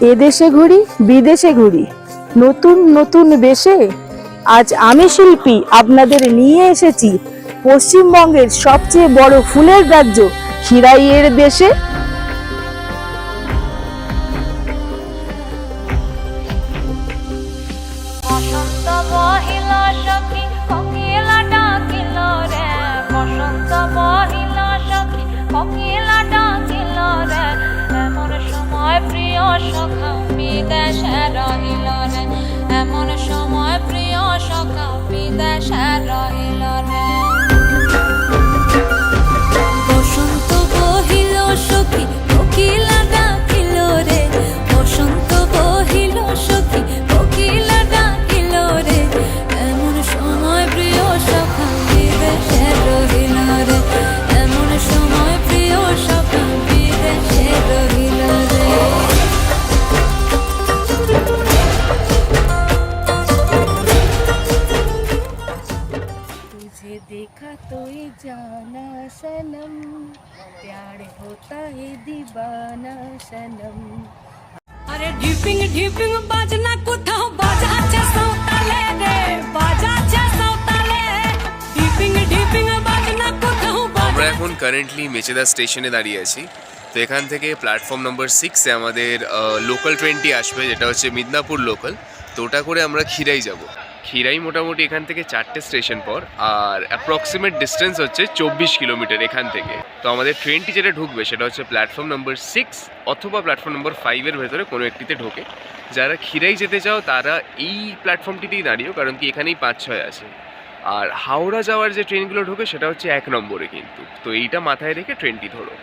এদেশে ঘুরি, বিদেশে ঘুরি। নতুন নতুন দেশে আজ আমি শিল্পী আপনাদের নিয়ে এসেছি। পশ্চিমবঙ্গের সবচেয়ে বড় ফুলের রাজ্য খিরাইয়ের দেশে। বিদেশে রহিল রে এমন সময় প্রিয় সখা বিদেশে রহিল রে বসন্ত আরে বাজনা কোথাও রে বাজনা কোথাও আমরা এখন কারেন্টলি মেচেদা স্টেশনে দাঁড়িয়ে আছি। তো এখান থেকে প্ল্যাটফর্ম নম্বর সিক্সে আমাদের লোকাল ট্রেনটি আসবে যেটা হচ্ছে মিদনাপুর লোকাল তো ওটা করে আমরা খিরাই যাব। খিরাই মোটামুটি এখান থেকে চারটে স্টেশন পর, আর অ্যাপ্রক্সিমেট ডিস্টেন্স হচ্ছে চব্বিশ কিলোমিটার এখান থেকে। তো আমাদের ট্রেনটি যেটা ঢুকবে সেটা হচ্ছে প্ল্যাটফর্ম নম্বর সিক্স অথবা প্ল্যাটফর্ম নম্বর ফাইভের ভেতরে কোনো একটিতে ঢোকে। যারা খিরাই যেতে চাও, তারা এই প্ল্যাটফর্মটিতেই দাঁড়িয়েও কারণ কি এখানেই পাঁচ ছয় আছে। আর হাওড়া যাওয়ার যে ট্রেনগুলো ঢোকে, সেটা হচ্ছে এক নম্বরে কিন্তু। তো এইটা মাথায় রেখে ট্রেনটি ধরো।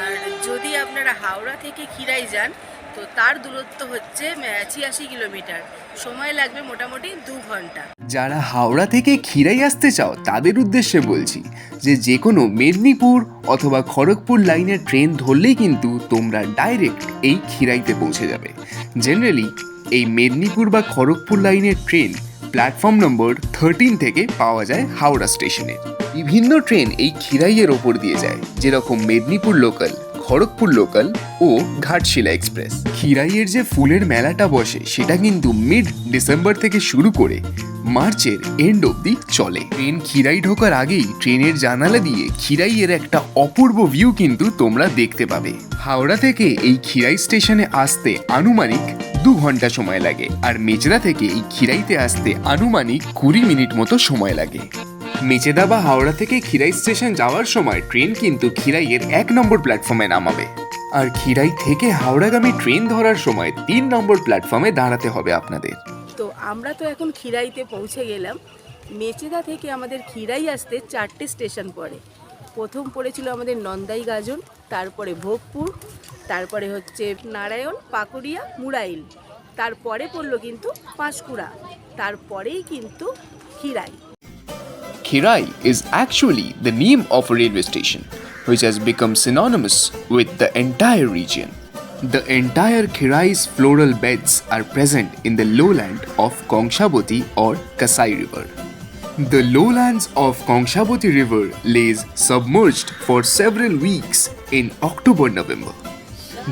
আর যদি আপনারা হাওড়া থেকে খিরাই যান তো তার দূরত্ব হচ্ছে ছিয়াশি কিলোমিটার। সময় লাগবে মোটামুটি দু ঘণ্টা। যারা হাওড়া থেকে খিরাই আসতে চাও, তাদের উদ্দেশ্যে বলছি যে যে কোনো মেদিনীপুর অথবা খড়গপুর লাইনের ট্রেন ধরলেই কিন্তু তোমরা ডাইরেক্ট এই খিরাইতে পৌঁছে যাবে। জেনারেলি এই মেদিনীপুর বা খড়গপুর লাইনের ট্রেন প্ল্যাটফর্ম নম্বর থার্টিন থেকে পাওয়া যায় হাওড়া স্টেশনে। বিভিন্ন ট্রেন এই খিরাইয়ের ওপর দিয়ে যায়, যেরকম মেদিনীপুর লোকাল খড়গপুর লোকাল ও ঘাটশিলা এক্সপ্রেস খিরাইয়ের যে ফুলের মেলাটা বসে, সেটা কিন্তু মিড ডিসেম্বর থেকে শুরু করে মার্চের এন্ড অবধি চলে। ট্রেন খিরাই ঢোকার আগেই ট্রেনের জানালা দিয়ে খিরাইয়ের একটা অপূর্ব ভিউ কিন্তু তোমরা দেখতে পাবে। হাওড়া থেকে এই খিরাই স্টেশনে আসতে আনুমানিক দু ঘণ্টা সময় লাগে, আর মেচেদা থেকে এই খিরাইতে আসতে আনুমানিক কুড়ি মিনিট মতো সময় লাগে। মেচেদা বা হাওড়া থেকে খিরাই স্টেশন যাওয়ার সময় ট্রেন কিন্তু খিরাইয়ের এক নম্বর প্ল্যাটফর্মে নামাবে। আর খিরাই থেকে হাওড়াগামী ট্রেন ধরার সময় তিন নম্বর প্ল্যাটফর্মে দাঁড়াতে হবে আপনাদের। তো আমরা তো এখন খিরাইতে পৌঁছে গেলাম। মেচেদা থেকে আমাদের খিরাই আসতে চারটে স্টেশন পড়ে। প্রথম পড়েছিল আমাদের নন্দাই গাজন, তারপরে ভোগপুর, তারপরে হচ্ছে নারায়ণ, পাকুড়িয়া মুরাইল তারপরে পড়ল কিন্তু পাঁশকুড়া। তারপরেই কিন্তু Khirai. Khirai is actually the name of a railway station, which has become synonymous with the entire region. The entire Khirai's floral beds are present in the lowland of Kongshaboti or Kasai River. The lowlands of Kongshaboti River lays submerged for several weeks in October-November.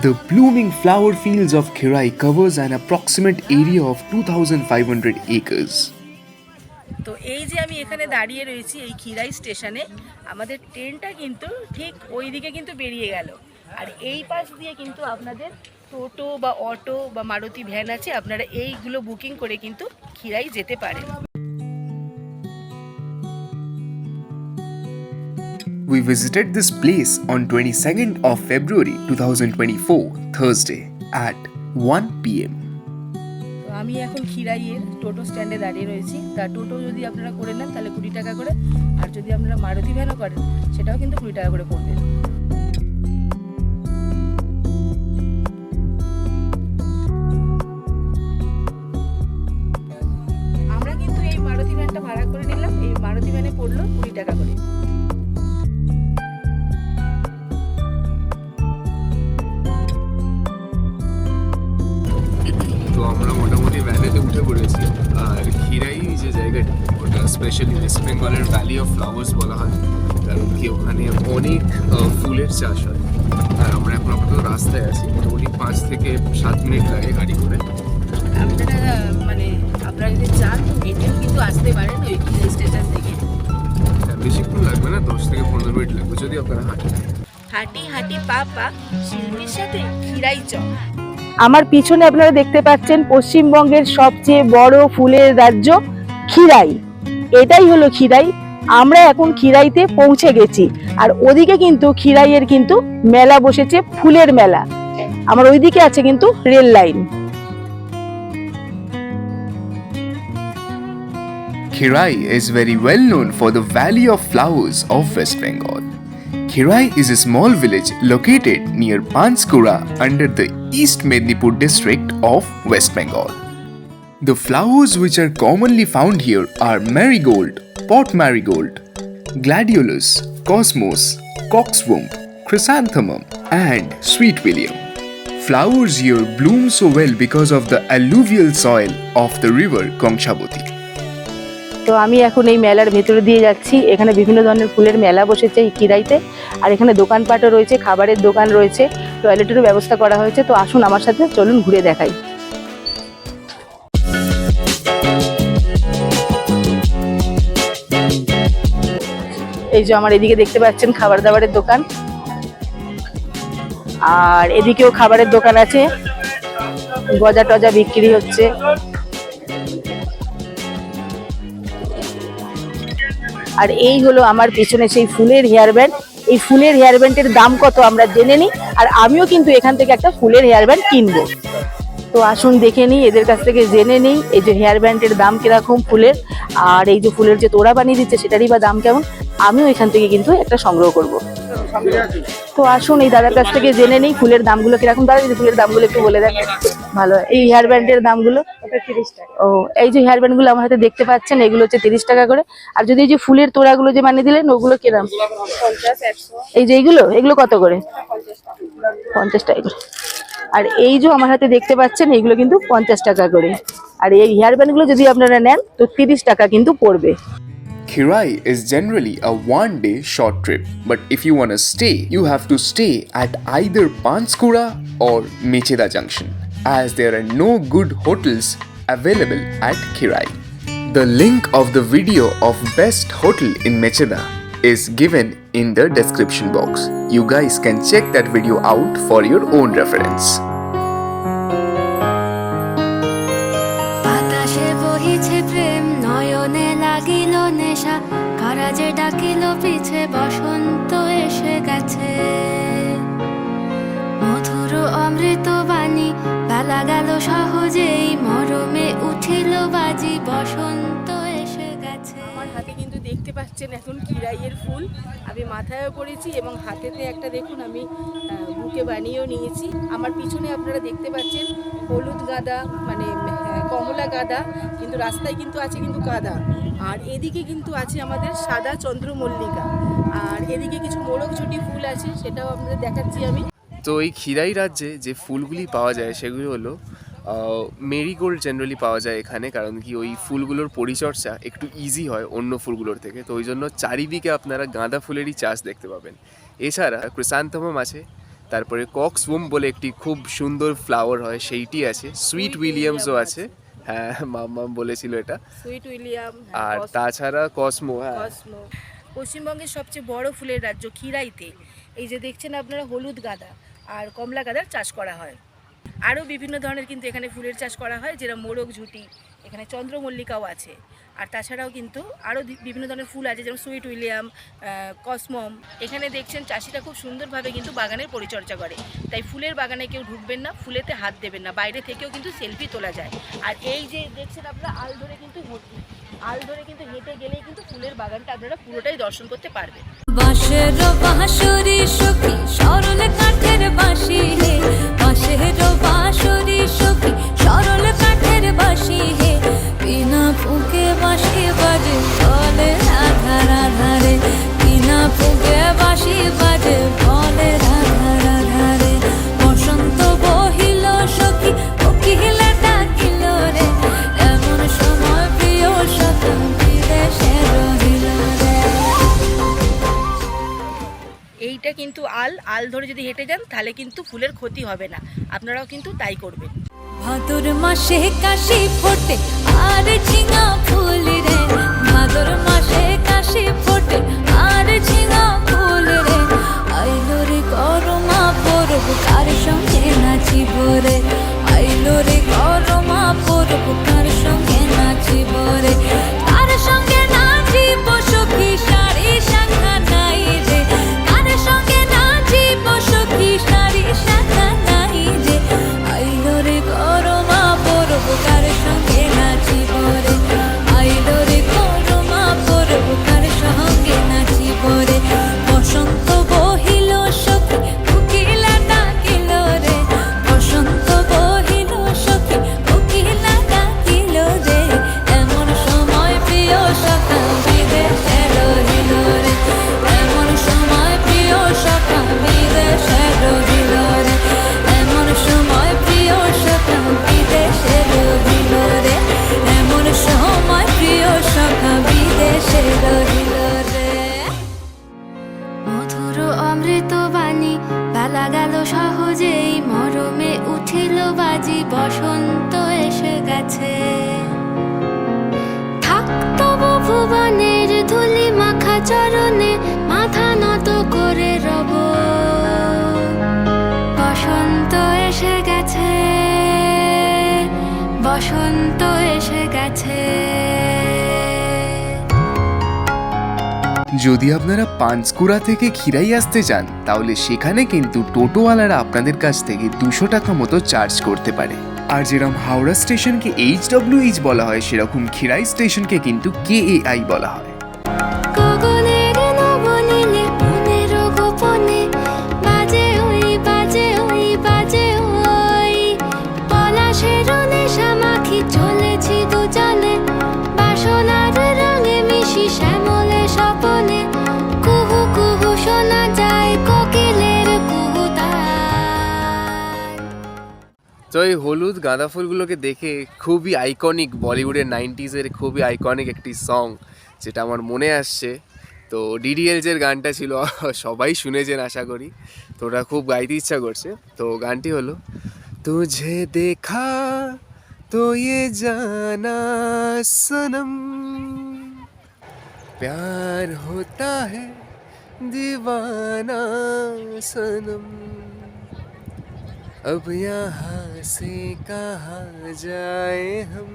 The blooming flower fields of Khirai covers an approximate area of 2,500 acres. তো এই যে আমি এখানে দাঁড়িয়ে রয়েছি এই খিরাই স্টেশনে আমাদের ট্রেনটা কিন্তু ঠিক ওই দিকে কিন্তু বেরিয়ে গেল আর এই পাশ দিয়ে কিন্তু আপনাদের টোটো বা অটো বা মারুতি ভ্যান আছে আপনারা এইগুলো বুকিং করে কিন্তু খিরাই যেতে পারেন We visited this place on 22nd of February 2024, Thursday at 1 pm. আমি এখন খিরাইয়ের টোটো স্ট্যান্ডে দাঁড়িয়ে রয়েছি। তা টোটো যদি আপনারা করে নেন, তাহলে কুড়ি টাকা করে। আর যদি আপনারা মারুতি ভ্যানও করেন, সেটাও কিন্তু কুড়ি টাকা করে পড়বে। স্পেশালি ওয়েস্ট বেঙ্গলের ভ্যালি অফ ফ্লাওয়ার্স বলা হয় কারণ কি ওখানে অনেক ফুলের চাষ হয়। আর আমরা এখন আপাতত রাস্তায় আছি মোটামুটি পাঁচ থেকে সাত মিনিট লাগে গাড়ি করে। আপনারা মানে আপনারা যদি চান তো হেঁটেও কিন্তু আসতে পারেন ওই স্টেশন থেকে। হ্যাঁ, বেশিক্ষণ লাগবে না দশ থেকে পনেরো মিনিট লাগবে যদি আপনারা হাঁটেন। হাঁটি হাঁটি পা পা শিল্পীর সাথে খিরাই চক আমার পিছনে আপনারা দেখতে পাচ্ছেন পশ্চিমবঙ্গের সবচেয়ে বড় ফুলের রাজ্য খিরাই এটাই হলো খিরাই আমরা এখন খিরাইতে পৌঁছে গেছি আর ওদিকে কিন্তু খিরাইয়ের কিন্তু মেলা বসেছে ফুলের মেলা আমার ওইদিকে আছে কিন্তু rail line Khirai is very well known for the Valley of Flowers of West Bengal. Khirai is a small village located near Panskura under the East Mednipur district of West Bengal. The flowers which are commonly found here are marigold, pot marigold, gladiolus, cosmos, coxwomb, chrysanthemum, and sweet william. Flowers here bloom so well because of the alluvial soil of the river Kongshaboti. তো আমি এখন এই মেলার ভেতরে দিয়ে যাচ্ছি এখানে বিভিন্ন ধরনের ফুলের মেলা বসেছে এই কিরাইতে আর এখানে দোকানপাটও রয়েছে খাবারের দোকান রয়েছে টয়লেটেরও ব্যবস্থা করা হয়েছে তো আসুন আমার সাথে চলুন ঘুরে দেখাই এই যে আমার এদিকে দেখতে পাচ্ছেন খাবার দাবারের দোকান। আর এদিকেও খাবারের দোকান আছে। গজা টজা বিক্রি হচ্ছে। আর এই হলো আমার পেছনে সেই ফুলের হেয়ার ব্যান্ড। এই ফুলের হেয়ার ব্যান্ডের দাম কত আমরা জেনে নিই। আর আমিও কিন্তু এখান থেকে একটা ফুলের হেয়ার ব্যান্ড কিনবো। তো আসুন দেখে নিই, এদের কাছ থেকে জেনে নিই, এই যে হেয়ার ব্যান্ডের দাম কীরকম ফুলের। আর এই যে ফুলের যে তোড়া বানিয়ে দিচ্ছে, সেটারই বা দাম কেমন? আমিও এখান থেকে কিন্তু একটা সংগ্রহ করব। তো আসুন এই দাদার কাছ থেকে জেনে নিই ফুলের দামগুলো কীরকম। দাদা যদি ফুলের দামগুলো একটু বলে দেন। ভালো। এই হেয়ার ব্যান্ডের দামগুলো। ও এই যে হেয়ার ব্যান্ডগুলো আমার হাতে দেখতে পাচ্ছেন এগুলো হচ্ছে তিরিশ টাকা করে। আর যদি এই যে ফুলের তোড়াগুলো যে বানিয়ে দিলেন ওগুলো কিরম এই যে এইগুলো এগুলো কত করে? পঞ্চাশ টাকা করে। আর এই যে আমার হাতে দেখতে পাচ্ছেন এইগুলো কিন্তু পঞ্চাশ টাকা করে। আর এই হেয়ার ব্যান্ডগুলো যদি আপনারা নেন তো তিরিশ টাকা কিন্তু পড়বে। Khirai is generally a one day short trip, but if you want to stay, you have to stay at either Panskura or Mecheda Junction, as there are no good hotels available at Khirai. The link of the video of best hotel in Mecheda is given in the description box. You guys can check that video out for your own reference. নয়নে লাগিল নেশা কারা যে ডাকিল পিছে, বসন্ত এসে গেছে। মধুর অমৃত বাণী, বেলা গেল সহজেই, মরমে উঠিল বাজি, বসন্ত এসে গেছে। আমার হাতে কিন্তু দেখতে পাচ্ছেন এখন কিরাইয়ের ফুল। আমি মাথায়ও পরেছি এবং হাতেতে একটা দেখুন আমি বুকে বানিয়েও নিয়েছি। আমার পিছনে আপনারা দেখতে পাচ্ছেন হলুদ গাঁদা মানে কমলা গাঁদা। কিন্তু রাস্তায় কিন্তু আছে কিন্তু গাঁদা আর এদিকে কিন্তু আছে আমাদের সাদা চন্দ্রমল্লিকা। আর এদিকে কিছু মোরগ ঝুটি ফুল আছে সেটাও আপনাদের দেখাচ্ছি আমি। তো এই খিরাই রাজ্যে যে ফুলগুলি পাওয়া যায় সেগুলি হলো মেরিগোল্ড জেনারেলি পাওয়া যায় এখানে কারণ কি ওই ফুলগুলোর পরিচর্যা একটু ইজি হয় অন্য ফুলগুলোর থেকে। তো ওই জন্য চারিদিকে আপনারা গাঁদা ফুলেরই চাষ দেখতে পাবেন। এছাড়া ক্রিসান্থমাম আছে তারপরে কক্সবুম বলে একটি খুব সুন্দর ফ্লাওয়ার হয় সেইটি আছে। সুইট উইলিয়ামসও আছে। হ্যাঁ মাম বলেছিল এটা। সুইট উইলিয়াম আর তাছাড়া কসমো হ্যাঁ। কসমো। পশ্চিমবঙ্গের সবচেয়ে বড় ফুলের রাজ্য খিরাইতে এই যে দেখছেন আপনারা হলুদ গাঁদা আর কমলা গাঁদার চাষ করা হয়। আরও বিভিন্ন ধরনের কিন্তু এখানে ফুলের চাষ করা হয় যেটা মোরগ ঝুটি এখানে চন্দ্রমল্লিকাও আছে। আর তাছাড়াও কিন্তু আরও বিভিন্ন ধরনের ফুল আছে, যেমন সুইট উইলিয়াম কসমম। এখানে দেখছেন চাষিরা খুব সুন্দরভাবে কিন্তু বাগানের পরিচর্যা করে। তাই ফুলের বাগানে কেউ ঢুকবেন না, ফুলেতে হাত দেবেন না, বাইরে থেকেও কিন্তু সেলফি তোলা যায়। আর এই যে দেখছেন আপনারা, আল ধরে কিন্তু আল ধরে কিন্তু হেঁটে গেলেই কিন্তু ফুলের বাগানটা আপনারা পুরোটাই দর্শন করতে পারবেন। বাঁশের সরল কাঠের বাঁশি বাঁশরি সখী সরল কাঠের বাসি হে। বিনা ফুকে বাসি বাজে বলে আধার আধারে বিনা ফুকে বাসি বাজে। আল ধরে যদি হেঁটে যান, তাহলে কিন্তু ফুলের ক্ষতি হবে না। আপনারাও কিন্তু তাই করবেন। ভাদর মাসে কাশি ফোটে, আর ঝিঙা ফুল রে। ভাদর মাসে কাশি ফোটে বসন্ত এসে গেছে। যদি আপনারা পাঁচকুড়া থেকে খিরাই আসতে চান, তাহলে সেখানে কিন্তু টোটোওয়ালারা আপনাদের কাছ থেকে দুশো টাকা মতো চার্জ করতে পারে। আর যেরকম হাওড়া স্টেশনকে এইচ এইচ বলা হয়, সেরকম খিরাই স্টেশনকে কিন্তু কে এ আই বলা হয়। তো এই হলুদ গাঁদা ফুলগুলোকে দেখে খুবই আইকনিক বলিউডের নাইনটিজের খুবই আইকনিক একটি সং যেটা আমার মনে আসছে তো ডিডিএলজের গানটা ছিল সবাই শুনেছেন আশা করি তো ওটা খুব গাইতে ইচ্ছা করছে তো গানটি হলো তুঝে দেখা তো ये জানা সনম प्यार होता है दीवाना सनम अब यहाँ से कहाँ जाए हम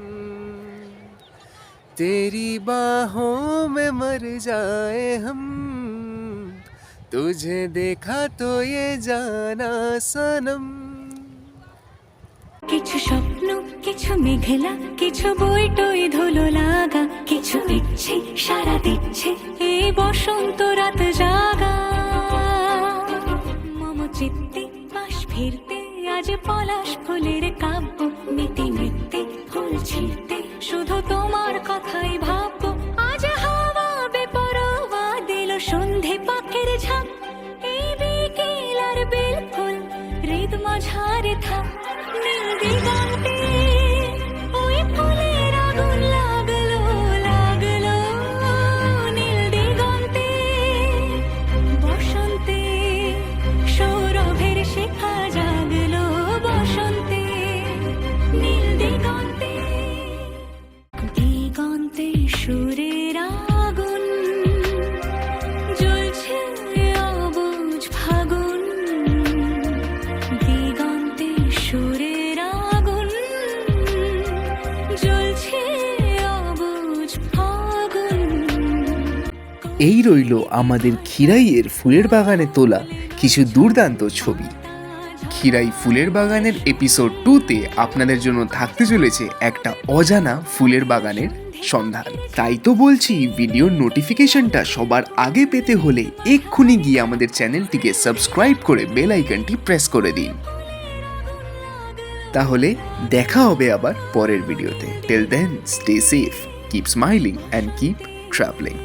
तेरी बाहों में मर जाए हम तुझे देखा तो ये जाना सनम কিছু স্বপ্ন কিছু মেঘেলা কিছু বই টই ধুলো লাগা কিছু ইচ্ছে সারা দিচ্ছে এই বসন্ত রাত জাগা মম চিত্তে পাশ ফিরতে আজ পলাশ ফুলের কাব্য মিটি মিটতে ফুল ছিঁড়তে শুধু তোমার কথাই ভাববো আজ হাওয়া বেপরোয়া দিল সন্ধে পাখির ঝাঁক। এই বিকেল আর বিলকুল হৃদ মাঝারে থাক। এই রইল আমাদের খিরাইয়ের ফুলের বাগানে তোলা কিছু দুর্দান্ত ছবি। খিরাই ফুলের বাগানের এপিসোড টুতে আপনাদের জন্য থাকতে চলেছে একটা অজানা ফুলের বাগানের সন্ধান। তাই তো বলছি ভিডিওর নোটিফিকেশনটা সবার আগে পেতে হলে এক্ষুনি গিয়ে আমাদের চ্যানেলটিকে সাবস্ক্রাইব করে বেল আইকনটি প্রেস করে দিন। তাহলে দেখা হবে আবার পরের ভিডিওতে till then stay safe keep smiling and keep travelling